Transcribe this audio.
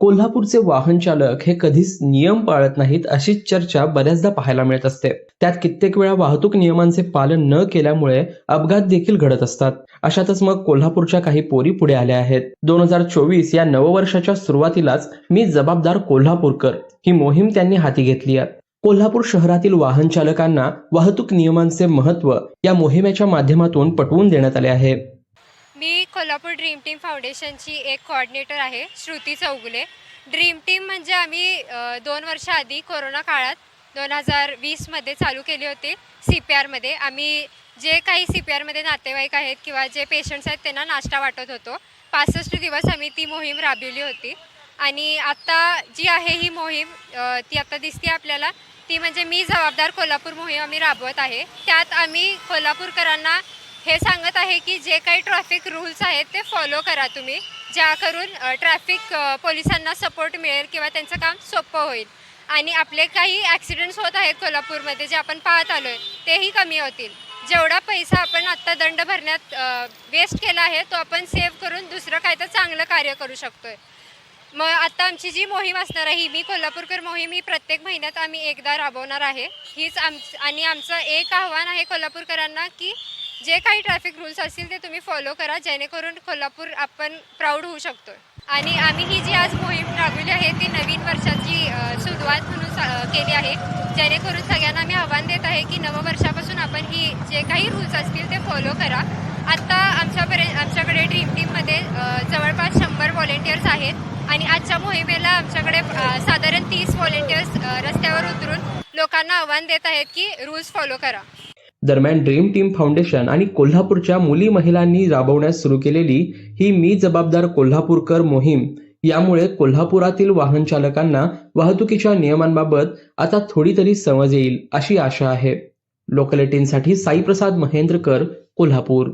कोल्हापूरचे वाहन चालक हे कधीच नियम पाळत नाहीत अशीच चर्चा बऱ्याचदा पाहायला मिळत असते. त्यात कित्येक वेळा वाहतूक नियमांचे पालन न केल्यामुळे अपघात देखील घडत असतात. अशातच मग कोल्हापूरच्या काही पोरी पुढे आल्या आहेत. दोन हजार चोवीस या नववर्षाच्या सुरुवातीलाच मी जबाबदार कोल्हापूरकर ही मोहीम त्यांनी हाती घेतली आहे. कोल्हापूर शहरातील वाहन चालकांना वाहतूक नियमांचे महत्त्व या मोहिमेच्या माध्यमातून पटवून देण्यात आले आहे. मी कोल्हापूर ड्रीम टीम फाउंडेशनची एक कोऑर्डिनेटर आहे श्रुती चौगुले. ड्रीम टीम म्हणजे आम्ही दोन वर्षाआधी कोरोना काळात दोन हजार वीसमध्ये चालू केली होती सी पी आरमध्ये आम्ही जे काही सी पी आरमध्ये नातेवाईक आहेत किंवा जे पेशंट्स आहेत त्यांना नाश्ता वाटत होतो. पासष्ट दिवस आम्ही ती मोहीम राबविली होती. आणि आत्ता जी आहे ही मोहीम ती आत्ता दिसते आपल्याला. ती म्हणजे मी जबाबदार कोल्हापूर मोहीम आम्ही राबवत आहे. त्यात आम्ही कोल्हापूरकरांना हे सांगत आहे की जे काही ट्रॅफिक रूल्स आहेत ते फॉलो करा तुम्ही ज्या करून ट्रॅफिक पोलिसांना सपोर्ट मिळेल किंवा त्यांचं काम सोपं होईल. आणि आपले काही ॲक्सिडेंट्स होत आहेत कोल्हापूरमध्ये जे आपण पाहत आलो आहे तेही कमी होतील. जेवढा पैसा आपण आत्ता दंड भरण्यात वेस्ट केला आहे तो आपण सेव्ह करून दुसरं काय तर चांगलं कार्य करू शकतो आहे मग आत्ता आमची जी मोहीम असणार आहे ही मी कोल्हापूरकर मोहीम ही प्रत्येक महिन्यात आम्ही एकदा राबवणार आहे. हीच आम आणि आमचं एक आव्हान आहे कोल्हापूरकरांना की जे काही ट्रॅफिक रूल्स असतील ते तुम्ही फॉलो करा जेणेकरून कोल्हापूर आपण प्राऊड होऊ शकतो आणि आम्ही ही जी आज मोहीम राबवली आहे ती नवीन वर्षाची सुरुवात म्हणून सा- केली आहे. जेणेकरून सगळ्यांना आम्ही आव्हान देत आहे की नववर्षापासून आपण ही जे काही रूल्स असतील ते फॉलो करा. आत्ता आमच्यापर्यंत आमच्याकडे ड्रीम टीममध्ये जवळपास शंभर व्हॉलेंटियर्स आहेत. आणि आजच्या मोहिमेला आमच्याकडे साधारण तीस व्हॉलेंटियर्स रस्त्यावर उतरून लोकांना आव्हान देत आहेत की रूल्स फॉलो करा. दरम्यान ड्रीम टीम फाउंडेशन आणि कोल्हापूरच्या मुली महिलांनी राबवण्यास सुरू केलेली ही मी जबाबदार कोल्हापूरकर मोहीम. यामुळे कोल्हापुरातील वाहन चालकांना वाहतुकीच्या नियमांबाबत आता थोडी तरी समज येईल अशी आशा आहे. लोकलेटिनसाठी साईप्रसाद महेंद्रकर कोल्हापूर.